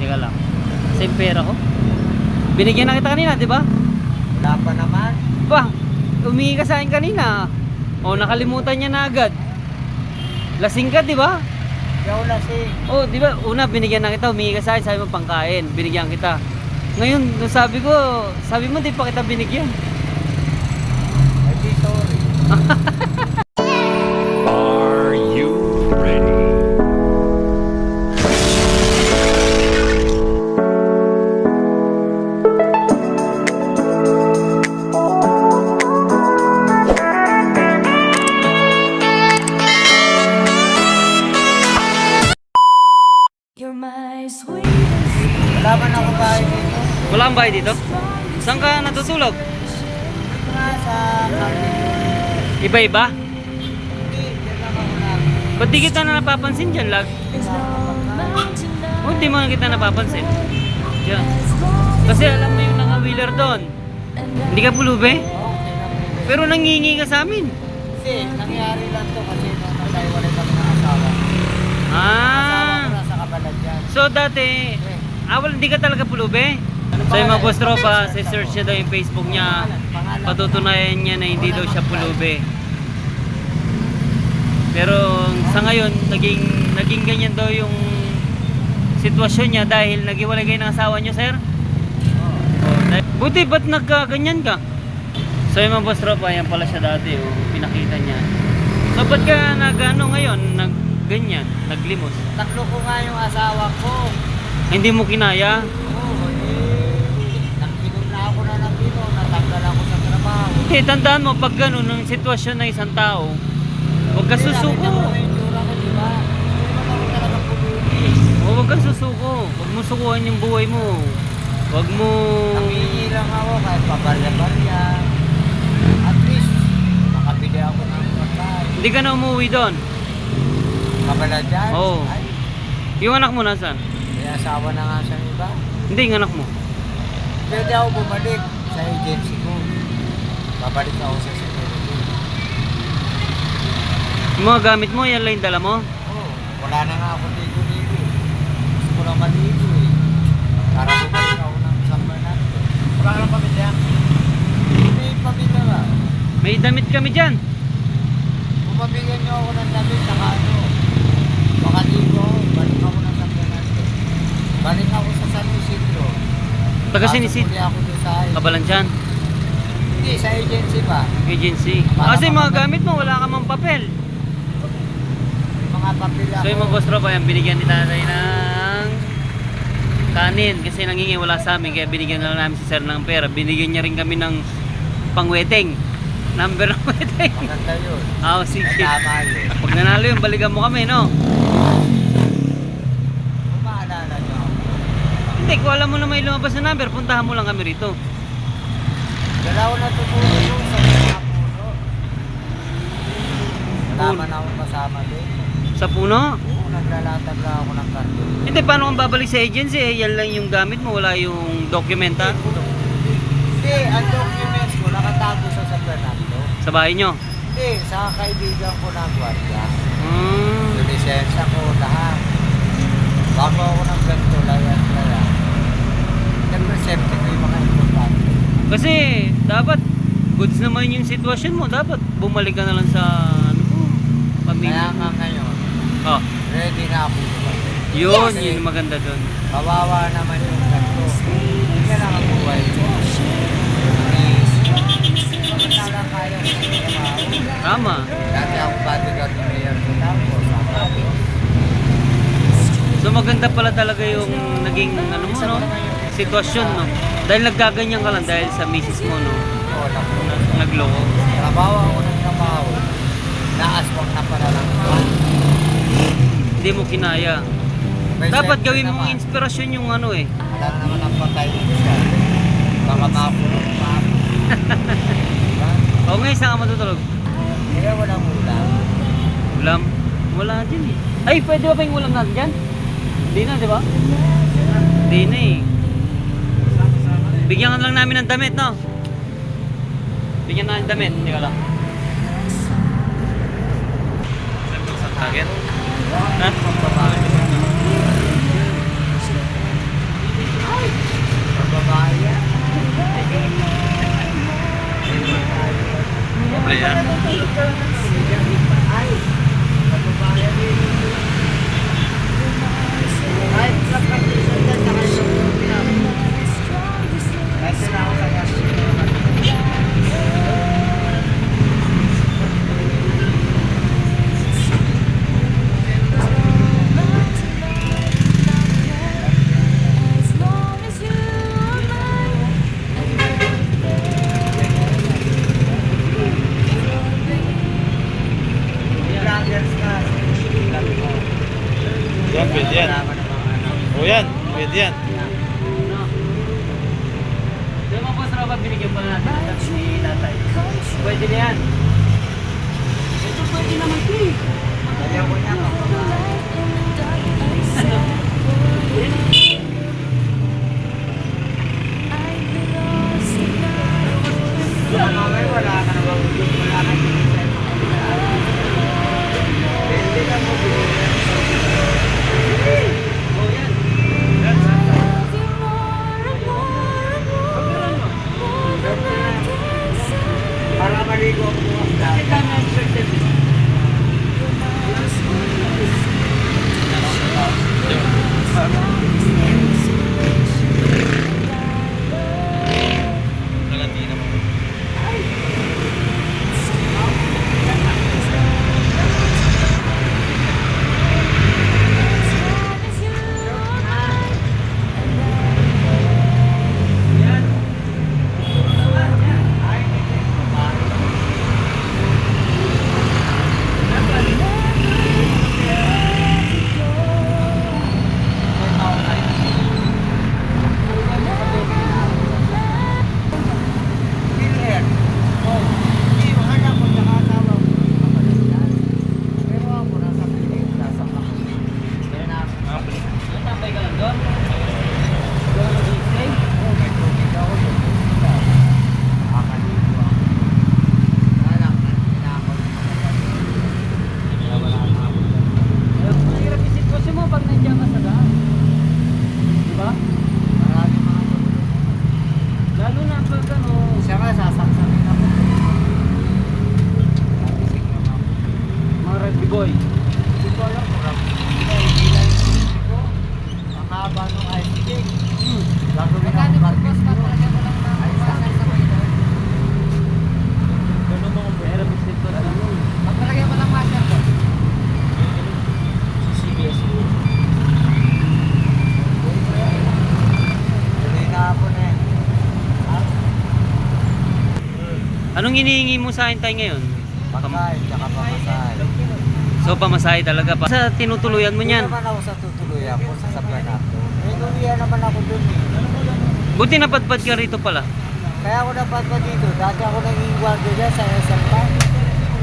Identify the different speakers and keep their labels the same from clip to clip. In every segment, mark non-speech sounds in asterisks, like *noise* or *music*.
Speaker 1: Teka lang. Sa yung pera ko. Binigyan na kita kanina, di ba?
Speaker 2: Wala pa naman.
Speaker 1: Ba, umihi ka sa akin kanina. O, nakalimutan niya na agad. Lasing ka, di ba?
Speaker 2: Ako lasing.
Speaker 1: Oh, di ba? Una, binigyan na kita, humingi ka sa akin, sabi mo pangkain, binigyan kita. Ngayon, nung sabi ko, sabi mo, di pa kita binigyan.
Speaker 2: Ay, sorry. *laughs* bahay dito.
Speaker 1: Wala kang bahay dito? Saan ka natutulog?
Speaker 2: Nga sa kantin.
Speaker 1: Iba-iba?
Speaker 2: Hindi, dyan lang ako lang.
Speaker 1: Ba't di kita na napapansin dyan, lag? Oh, di mo na kita napapansin. Diyan. Kasi alam mo yung naka-wheeler doon. Hindi ka pulube? Pero nangingi ka sa amin.
Speaker 2: Kasi, nangyari lang to kasi nung nagkaiwalay kami ng asawa. Asawa
Speaker 1: Ah.
Speaker 2: ko nasa kabalan dyan.
Speaker 1: So dati, ah, wala, hindi ka talaga pulube? So yung mga boss tropa, search niya daw yung Facebook niya. Patutunayan niya na hindi daw siya pulube. Pero sa ngayon, naging naging ganyan daw yung sitwasyon niya dahil naghiwalay kayo ng asawa niyo, sir? Buti, ba't nagkaganyan ka? So yung mga boss tropa, yan pala siya dati, oh, pinakita niya. So ba't ka nag-ano ngayon, nag ganyan, naglimos?
Speaker 2: Tatlo ko nga yung asawa ko.
Speaker 1: Hindi mo kinaya?
Speaker 2: Oo, eh, nakinom na ako na ng inom, natanggal ako sa trabaho.
Speaker 1: Eh, tandaan mo, pag ganun, ng sitwasyon ng isang tao, huwag ka susuko.
Speaker 2: mo na yung tsura ko, di ba? Hindi naman ako talaga pulubi.
Speaker 1: O, huwag kang susuko. Huwag mo sukuhan yung buhay mo. Huwag mo...
Speaker 2: Nangingi lang ako kahit pabarya-barya. At least, makabili ako ng pagkain.
Speaker 1: Hindi ka na umuwi doon.
Speaker 2: Kabala dyan?
Speaker 1: Oo.
Speaker 2: Ay,
Speaker 1: Yung anak mo nasaan?
Speaker 2: May asawa na nga sa iba.
Speaker 1: Hindi, yung anak mo.
Speaker 2: Pwede ako bumalik sa agency ko. Babalik ako sa security.
Speaker 1: Yung mga gamit mo, yan lang yung dala mo.
Speaker 2: Oo, wala na nga ako ligo-ligo. Gusto ko lang maligo eh. Para bumalik ako ng San Bernardo. Wala ka lang pamilya? May pamilya ba?
Speaker 1: May damit kami dyan.
Speaker 2: Bumabigyan niyo ako ng damit, saka ano, makaligo ako, balik ako ng San Bernardo. Balik ako sa San Isidro.
Speaker 1: Taga sinisid.
Speaker 2: uli ako doon sa
Speaker 1: Kabalan dyan.
Speaker 2: Hindi, sa agency ba?
Speaker 1: Agency.
Speaker 2: Para
Speaker 1: Kasi mga
Speaker 2: makapag-
Speaker 1: gamit mo, wala ka mang papel.
Speaker 2: Mga papel ako.
Speaker 1: So yung mga boss tropa, yan, binigyan ni tatay ng kanin. Kasi nangingi wala sa amin, kaya binigyan na lang namin si sir ng pera. Binigyan niya rin kami ng pangweteng. Number ng *laughs* weteng.
Speaker 2: Maganda yun.
Speaker 1: Ah, sige.
Speaker 2: Tama yun.
Speaker 1: Pag nanalo yun, balikan mo kami, no?
Speaker 2: Kung maalala niyo ako.
Speaker 1: Hindi, kung alam mo na may lumabas na number, puntahan mo lang kami rito.
Speaker 2: Dalawa na tutulog ko sa mga puno. Wala
Speaker 1: Puno.
Speaker 2: man akong kasama doon.
Speaker 1: Sa puno?
Speaker 2: Oo, naglalatag lang ako ng karton.
Speaker 1: Hindi, paano kung babalik sa agency? Eh, yan lang yung gamit mo, wala yung dokumenta
Speaker 2: Hindi, ang documents ko nakatago sa San Bernardo.
Speaker 1: sa bahay nyo.
Speaker 2: Hindi, sa kaibigan ko na gwardiya.
Speaker 1: Hmm.
Speaker 2: Yung lisensya ko, lahat. Bago ako ng ganito, layan, safety ko yung mga importante.
Speaker 1: Kasi, dapat, goods naman yung sitwasyon mo. Dapat, bumalik ka na lang sa, ano mo,
Speaker 2: Kaya
Speaker 1: pamilya
Speaker 2: nga ngayon,
Speaker 1: Oh,
Speaker 2: ready na ako bumalik.
Speaker 1: yun, yun yung maganda doon.
Speaker 2: Kawawa naman yung ganito. Hindi ka lang ang buhay ko. Please. Bakit na lang kaya ko ng trabaho?
Speaker 1: Tama.
Speaker 2: Dati ako bodyguard ng mayor ko tapos ako.
Speaker 1: So, maganda pala talaga yung naging, ano mo, no? Sitwasyon, no? Dahil nagkaganyan ka lang dahil sa misis mo, no?
Speaker 2: Oo, naku.
Speaker 1: Nagloko.
Speaker 2: Trabaho ako ng trabaho. Naaswang na pala lang.
Speaker 1: Hindi mo kinaya.
Speaker 2: May
Speaker 1: Dapat gawin mong
Speaker 2: naman.
Speaker 1: inspirasyon yung ano eh.
Speaker 2: Wala na naman ang patay dito siya. Baka mapulong pa. Diba? *laughs*
Speaker 1: O ngayon, saan ka matutulog?
Speaker 2: Kaya walang ulam.
Speaker 1: Ulam? Wala dyan eh. Ay, pwede ba pa yung ulam natin dyan? Hindi na, di ba? Hindi na eh. Bigyan lang namin ng damit, no? Bigyan namin ng damit. Hindi
Speaker 2: ko
Speaker 1: lang.
Speaker 2: Sakit? Ha? Pagbabayan. Pagbabayan. Yan,
Speaker 1: Anong hinihingi mo sa akin tayo ngayon?
Speaker 2: Pagkain, tsaka pamasahe.
Speaker 1: So pamasahe talaga pa. Sa tinutuluyan mo niyan.
Speaker 2: naman ako sa tutuloy ako sa Sabranato. Eh, nulihan naman ako dun eh.
Speaker 1: Buti napadpad ka rito pala.
Speaker 2: Kaya ako napat pa dito. Dati ako naging guardia dyan sa SM Park.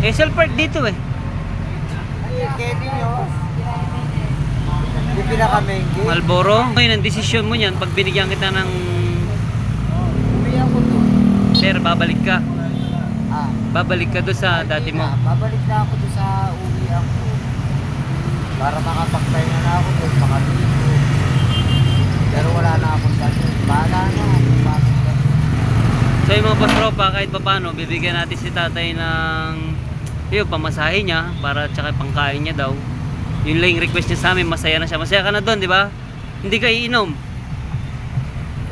Speaker 1: SL Park dito eh.
Speaker 2: Ay, Kenny nyo. Hindi pinaka-maingge.
Speaker 1: Malboro. Ngayon ang desisyon mo niyan pag binigyan kita ng
Speaker 2: ako doon.
Speaker 1: sir, babalik ka. Babalik ka doon sa dati mo.
Speaker 2: na, babalik na ako doon sa uwi ako. Para makapagpahinga na ako doon, makaligo. Pero wala na akong dati. Bahala na. Ka
Speaker 1: So yung mga boss tropa, kahit pa paano, bibigyan natin si tatay ng yun, pamasahe niya para tsaka pangkain niya daw. Yun lang yung request niya sa amin, masaya na siya. Masaya ka na doon, di ba? Hindi ka iinom.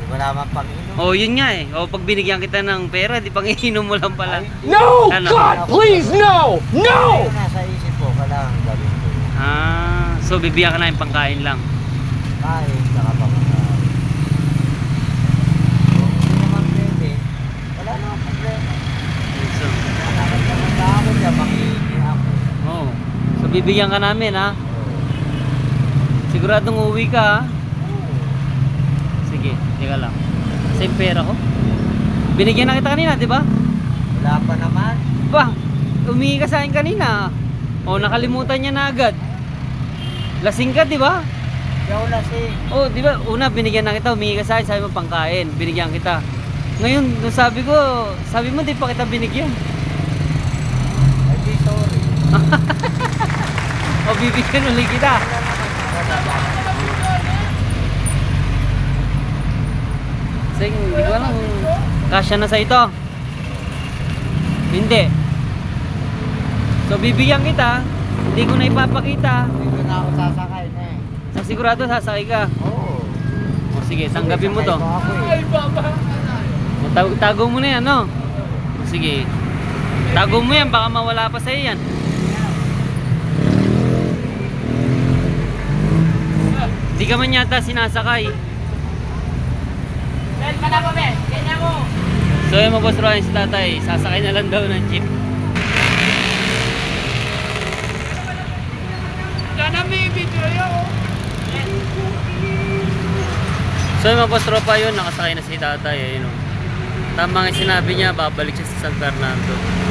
Speaker 2: Wala man pang inom.
Speaker 1: O yun nga eh. O pag binigyan kita ng pera, di pang *laughs* iinom mo lang pala.
Speaker 3: No!
Speaker 1: Ano?
Speaker 3: God, please, no! No!
Speaker 2: Nasa isip ko, kailangan gawin ko.
Speaker 1: Ah, so bibigyan ka na yung pangkain lang.
Speaker 2: Kain, saka pamasahe. Kung hindi naman pwede, wala namang problema.
Speaker 1: So,
Speaker 2: Nakakit naman na ako dyan, makihingi ako.
Speaker 1: oh. So bibigyan ka namin ha. Siguradong uuwi ka ha. Teka lang. Same pera ko. Binigyan na kita kanina, di ba?
Speaker 2: Wala pa naman.
Speaker 1: Ba, umingi ka sa akin kanina. O, nakalimutan niya na agad. Lasing ka, di ba?
Speaker 2: Hindi ako lasing.
Speaker 1: O, di ba? Una, binigyan na kita, umingi ka sa akin, sabi mo pangkain. Binigyan kita. Ngayon, nung sabi ko, sabi mo, di pa kita binigyan.
Speaker 2: Ay, sorry. *laughs*
Speaker 1: O, bibigyan ulit kita. Sing, hindi ko alam kung kasya na sa ito. Hindi. So, bibigyan kita. Hindi ko na ipapakita.
Speaker 2: Dito na ako sasakay na eh.
Speaker 1: So, sigurado sasakay ka.
Speaker 2: Oo.
Speaker 1: O, sige, tanggapin mo to.
Speaker 2: Sakay ako eh.
Speaker 1: O, tago, tago mo na yan, no? O, sige. Tago mo yan, baka mawala pa sa'yo yan. Hindi ka man yata sinasakay. So yung mga boss Ryan si tatay, sasakay na lang daw ng jeep.
Speaker 4: Sana may video yun.
Speaker 1: So yung mga boss tropa yun, nakasakay na si tatay. Ayun, oh. Tama nga sinabi niya, babalik siya sa San Fernando.